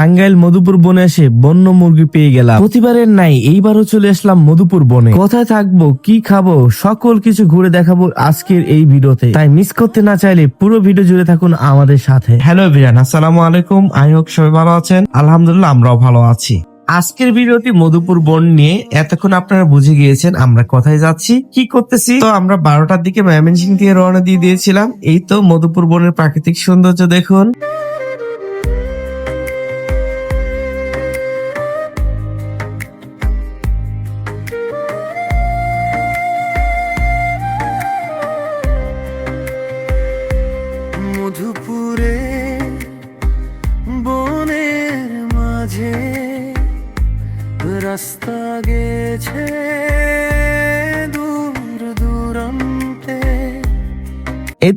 টাঙ্গাইল মধুপুর বনে এসে বন্য মুরগি পেয়ে গেলাম। প্রতিবারের নাই এইবারও চলে আসলাম মধুপুর বনে। কোথায় থাকব, কি খাব, সকল কিছু ঘুরে দেখাবো আজকের এই ভিডিওতে। তাই মিস করতে না চাইলে পুরো ভিডিও জুড়ে থাকুন আমাদের সাথে। হ্যালো বিরান আসসালামু আলাইকুম। আই হোক সবাই ভালো আছেন। আলহামদুলিল্লাহ, আমরাও ভালো আছি। আজকের ভিডিওটি মধুপুর বন নিয়ে এতক্ষণ আপনারা বুঝে গিয়েছেন আমরা কোথায় যাচ্ছি, কি করতেছি। তো আমরা বারোটার দিকে ময়মনসিং দিয়ে রওনা দিয়ে দিয়েছিলাম। এই তো মধুপুর বনের প্রাকৃতিক সৌন্দর্য দেখুন।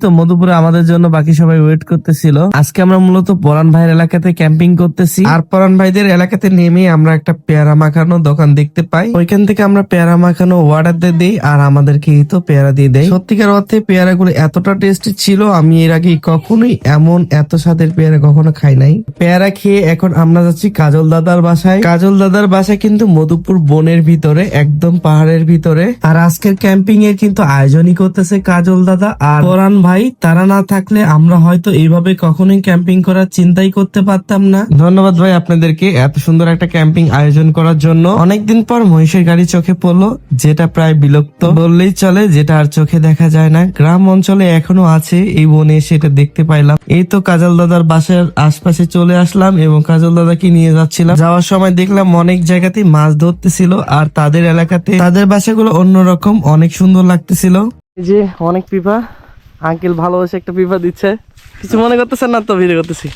তো মধুপুরে আমাদের জন্য বাকি সবাই ওয়েট করতেছিল। আজকে আমরা মূলত পরান ভাইয়ের এলাকাতে ক্যাম্পিং করতেছি। আর পরান ভাইদের এলাকাতে নেমে আমরা একটা পেয়ারা মাখানো দোকান দেখতে পাই। ওইখান থেকে আমরা পেয়ারা মাখানো অর্ডার দিয়ে দিই আর আমাদেরকে তো পেয়ারা দিয়ে দেয় সত্যিকার অর্থে পেয়ারা গুলো এতটা টেস্টি ছিল, আমি এর আগে কখনোই এমন এত স্বাদের পেয়ারা কখনো খাই নাই। পেয়ারা খেয়ে এখন আমরা যাচ্ছি কাজল দাদার বাসায়। কাজল দাদার বাসা কিন্তু মধুপুর বনের ভিতরে, একদম পাহাড়ের ভিতরে। আর আজকের ক্যাম্পিং এর কিন্তু আয়োজনই করতেছে কাজল দাদা আর পরান ভাই তারা না থাকলে আমরা হয়তো এইভাবে কখনোই ক্যাম্পিং করার চিন্তাই করতে পারতাম না। ধন্যবাদ ভাই আপনাদেরকে এত সুন্দর একটা ক্যাম্পিং আয়োজন করার জন্য। অনেকদিন পর মহিষের গাড়ি চোখে পড়ল যেটা প্রায় বিলুপ্ত। বললেই চলে যেটা আর চোখে দেখা যায় না। গ্রাম অঞ্চলে এখনও আছে এই বনে সেটা দেখতে পাইলাম। এই তো কাজল দাদার বাসার আশপাশে চলে আসলাম এবং কাজল দাদাকে নিয়ে যাচ্ছিলাম। যাওয়ার সময় দেখলাম অনেক জায়গাতে মাছ ধরতেছিল আর তাদের এলাকাতে তাদের বাসাগুলো অন্যরকম অনেক সুন্দর লাগতেছিল। যে অনেক পিপা আঙ্কেল ভালোবাসে একটা পিপা দিচ্ছে। কিছু মনে করতেছেন না তো? ভিডিও করতেছি।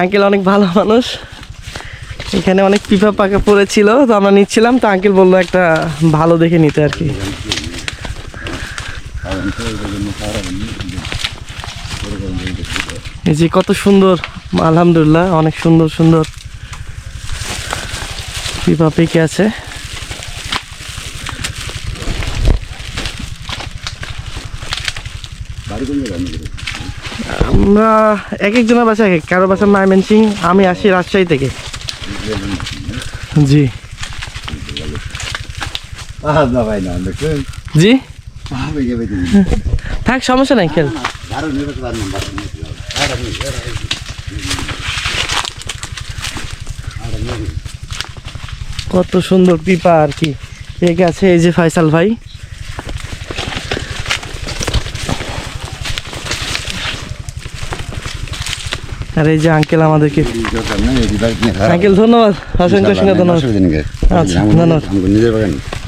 আঙ্কেল অনেক ভালো মানুষ। এখানে অনেক পিপা পাকা পড়েছিল তো আমরা নিচ্ছিলাম তো আঙ্কেল বলল একটা ভালো দেখে নিতে আর কি। এই যে কত সুন্দর আলহামদুলিল্লাহ অনেক সুন্দর সুন্দর পিপা পেকে আছে। আমরা এক একজনের বাসা এক এক কারও বাসা সিং আমি আসি রাজশাহী থেকে জি? জি. থাক, সমস্যা নাই, খেল. কত সুন্দর পিপা আর কি পেকে আছে এই যে ফাইসাল ভাই আর এই যে আঙ্কেল আমাদেরকে. আঙ্কেল ধন্যবাদ। অসংখ্য অসংখ্য ধন্যবাদ। আচ্ছা, ধন্যবাদ।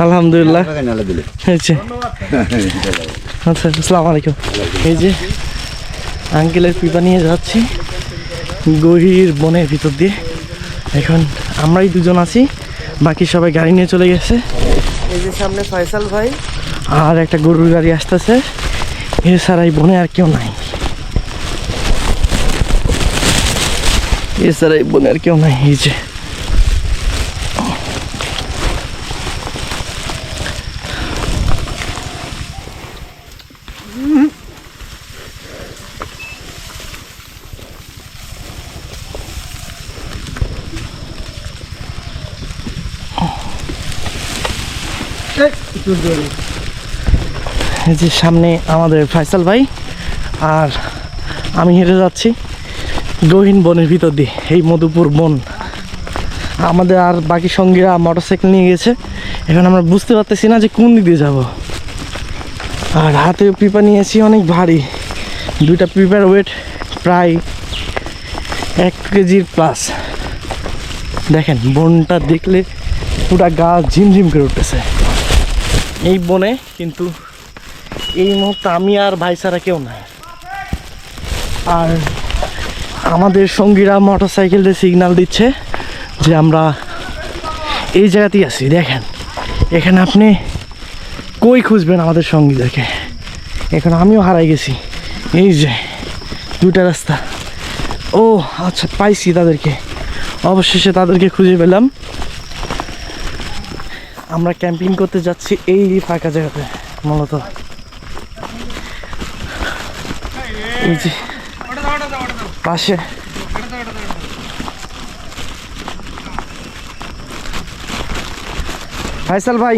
আলহামদুলিল্লাহ। হয়েছে আচ্ছা আসসালামু আলাইকুম। এই যে আঙ্কেলের পিপা নিয়ে যাচ্ছি গভীর বনের ভিতর দিয়ে। এখন আমরাই দুজন আছি বাকি সবাই গাড়ি নিয়ে চলে গেছে। এই যে সামনে ফয়সাল ভাই। আর একটা গরুর গাড়ি আসতেছে। এছাড়া এই বনে আর কেউ নাই। এছাড়া এই বনে আর কেউ নাই, এই যে। যে সামনে আমাদের ফয়সাল ভাই, আর আমি হেঁটে যাচ্ছি। গহীন বনের ভিতর দিয়ে, এই মধুপুর বন। আমাদের আর বাকি সঙ্গীরা মোটরসাইকেল নিয়ে গেছে। এখন আমরা বুঝতে পারতেছি না যে কোন দিক যাব। আর হাতে পিপা নিয়েছি অনেক ভারী। দুইটা পিপার ওয়েট প্রায় এক কেজির প্লাস দেখেন, বনটা দেখলে পুরা গা ঝিমঝিম করে উঠতেছে। এই বনে কিন্তু এই মুহূর্তে আমি আর ভাই ছাড়া কেউ নাই। আর আমাদের সঙ্গীরা মোটর সাইকেল দিয়ে সিগনাল দিচ্ছে যে আমরা এই জায়গাতেই আছি। দেখেন, এখানে আপনি কই খুঁজবেন আমাদের সঙ্গীদেরকে? এখন আমিও হারাই গেছি। এই যে দুটা রাস্তা। ও আচ্ছা পাইছি তাদেরকে। অবশেষে তাদেরকে খুঁজে পেলাম। আমরা ক্যাম্পিং করতে যাচ্ছি এই ফাঁকা জায়গাতে, মূলত। এই যে পাশে। ফাইসাল ভাই।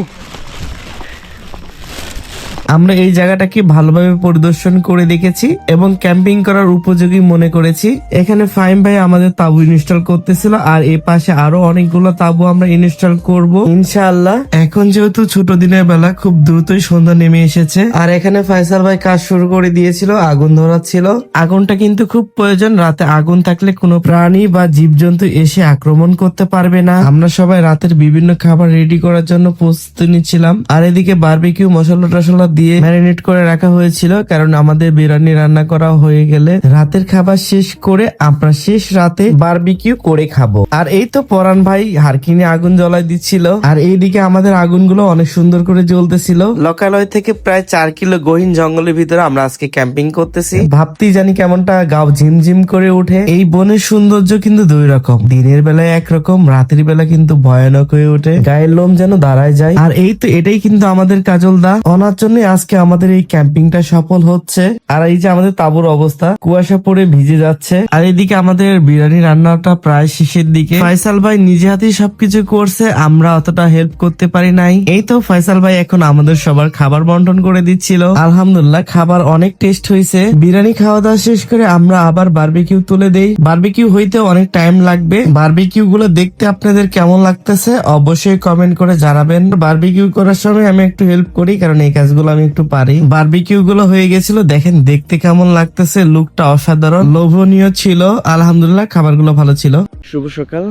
আমরা এই জায়গাটাকে ভালোভাবে পরিদর্শন করে দেখেছি এবং ক্যাম্পিং করার উপযোগী মনে করেছি। এখানে ফাইম ভাই আমাদের তাবু ইনস্টল করতেছিল আর এই পাশে আরও অনেকগুলো তাবু আমরা ইনস্টল করব। ইনশাআল্লাহ। এখন যেহেতু ছোট দিনের বেলা, খুব দ্রুতই সন্ধ্যা নেমে এসেছে। আর এখানে ফাইসাল ভাই কাজ শুরু করে দিয়েছিল, আগুন ধরাচ্ছিল। আগুনটা কিন্তু খুব প্রয়োজন, রাতে আগুন থাকলে কোনো প্রাণী বা জীবজন্তু এসে আক্রমণ করতে পারবে না। আমরা সবাই রাতের বিভিন্ন খাবার রেডি করার জন্য প্রস্তুতি নিচ্ছিলাম। আর এদিকে বারবিকিউ মশলা টসলা দিয়ে ম্যারিনেট করে রাখা হয়েছিল কারণ আমাদের বিরিয়ানি রান্না করা হয়ে গেলে রাতের খাবার শেষ করে আমরা শেষ রাতে বারবিকিউ করে খাব। আর এই তো পরান ভাই হারকিনে আগুন জ্বলাই দিচ্ছিল। আর এইদিকে আমাদের আগুনগুলো অনেক সুন্দর করে জ্বলতেছিল। লোকালয় থেকে প্রায় চার কিলো গহীন জঙ্গলের ভিতরে আমরা আজকে ক্যাম্পিং করতেছি। ভাবতেই জানি কেমনটা গাও ঝিমঝিম করে ওঠে। এই বনের সৌন্দর্য কিন্তু দুই রকম। দিনের বেলায় একরকম রাতের বেলা কিন্তু ভয়ানক হয়ে ওঠে। গায়ের লোম যেন দাঁড়ায় যায়। আর এই তো এটাই কিন্তু আমাদের কাজল দা। ওনার জন্য আজকে আমাদের এই ক্যাম্পিংটা সফল হচ্ছে। আর এই যে আমাদের তাবুর অবস্থা, কুয়াশা পড়ে ভিজে যাচ্ছে। আর এদিকে আমাদের বিরিয়ানি রান্নাটা প্রায় শেষের দিকে। ফয়সাল ভাই নিজে হাতেই সবকিছু করছে, আমরা অতটা হেল্প করতে পারি নাই। এই তো ফয়সাল ভাই এখন আমাদের সবার খাবার বন্টন করে দিচ্ছিল। আলহামদুলিল্লাহ, খাবার অনেক টেস্ট হয়েছে। বিরিয়ানি খাওয়া দাওয়া শেষ করে আমরা আবার বারবিকিউ তুলে দেই। বারবিকিউ হইতে অনেক টাইম লাগবে। বারবিকিউ গুলো দেখতে আপনাদের কেমন লাগতেছে, অবশ্যই কমেন্ট করে জানাবেন। বারবিকিউ করার সময় আমি একটু হেল্প করি, কারণ এই কাজগুলো আমি একটু পারি। বারবিকিউ গুলো হয়ে গেছিল, দেখেন দেখতে কেমন লাগতেছে লুকটা অসাধারণ। লোভনীয় ছিল, আলহামদুলিল্লাহ খাবারগুলো ভালো ছিল। শুভ সকাল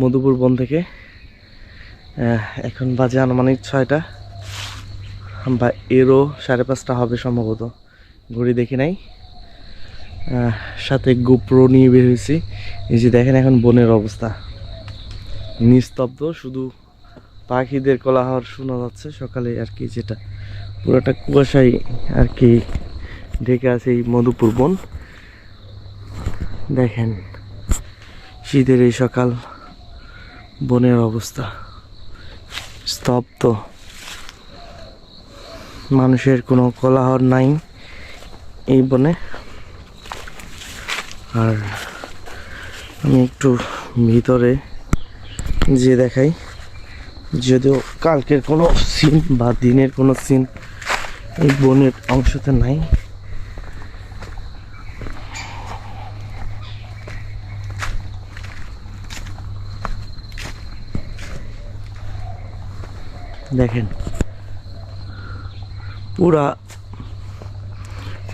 মধুপুর বন থেকে। এখন বাজে আনুমানিক ছয়টা। বা এরও সাড়ে পাঁচটা হবে সম্ভবত, ঘড়ি দেখি নাই। সাথে গোপ্রো নিয়ে বের হয়েছি। এই যে দেখেন এখন বনের অবস্থা। নিস্তব্ধ, শুধু পাখিদের কোলাহল শোনা যাচ্ছে। সকালে আর কি যেটা, পুরোটা কুয়াশায় আর কি ঢেকে আছে এই মধুপুর বন। দেখেন, শীতের এই সকাল বনের অবস্থা। স্তব্ধ। মানুষের কোনো কোলাহল নাই এই বনে। আর আমি একটু ভিতরে যে দেখাই। যদিও কালকের কোনো সিন বা দিনের কোনো সিন এই বনের অংশতে নাই। দেখেন, পুরা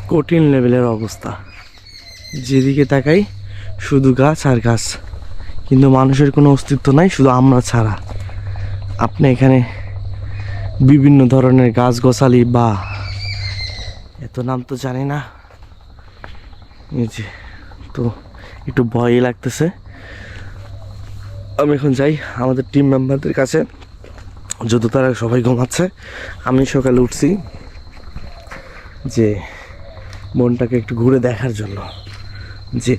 কঠিন লেভেলের অবস্থা। যেদিকে তাকাই, শুধু গাছ আর গাছ। কিন্তু মানুষের কোনো অস্তিত্ব নাই, শুধু আমরা ছাড়া। আপনি এখানে বিভিন্ন ধরনের গাছ গোছালি বা এত নাম তো জানি না। যে, তো একটু ভয়ই লাগতেছে। আমি এখন যাই আমাদের টিম মেম্বারদের কাছে। যত তারা সবাই ঘুমাচ্ছে, আমি সকালে উঠছি যে মনটাকে একটু ঘুরে দেখার জন্য। যে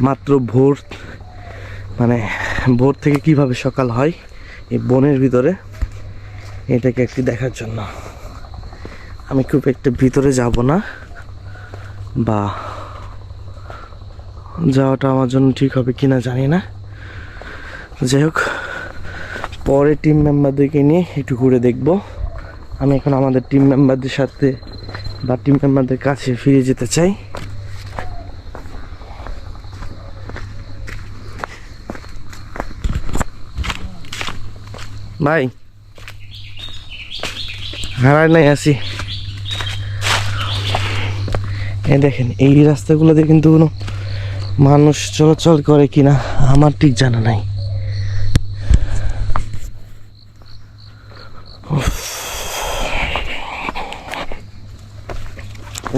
মাত্র ভোর মানে ভোর থেকে কীভাবে সকাল হয় এই বনের ভিতরে এটাকে একটু দেখার জন্য। আমি খুব একটা ভিতরে যাব না, বা যাওয়াটা আমার জন্য ঠিক হবে কিনা জানি না। যাই হোক পরে টিম মেম্বারদেরকে নিয়ে একটু ঘুরে দেখব। আমি এখন আমাদের টিম মেম্বারদের সাথে বা টিম মেম্বারদের কাছে ফিরে যেতে চাই। ভাই হারায় নাই আসি এই দেখেন, এই রাস্তাগুলোতে কিন্তু কোনো মানুষ চলাচল করে কিনা, আমার ঠিক জানা নাই।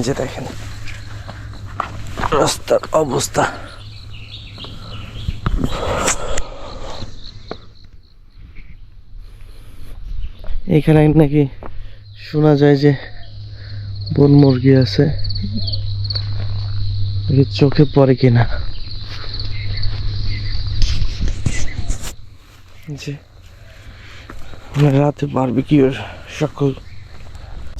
যে দেখেন, রাস্তার অবস্থা। এখানে নাকি শোনা যায় যে বন মুরগি আছে। চোখে পড়ে কিনা। যে রাতে বারবিকিউর সকল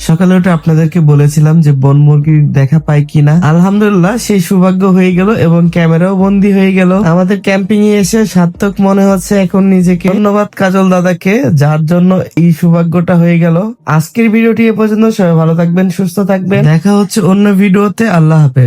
সকালে ওটা আপনাদেরকে বলেছিলাম যে বন মুরগির দেখা পাই কিনা। আলহামদুলিল্লাহ, সেই সৌভাগ্য হয়ে গেল এবং ক্যামেরাও বন্দি হয়ে গেল। আমাদের ক্যাম্পিং এ এসে সার্থক মনে হচ্ছে এখন নিজেকে। ধন্যবাদ কাজল দাদাকে, যার জন্য এই সৌভাগ্যটা হয়ে গেল। আজকের ভিডিওটি এ পর্যন্ত। সবাই ভালো থাকবেন, সুস্থ থাকবেন। দেখা হচ্ছে অন্য ভিডিওতে। আল্লাহ হাফেজ।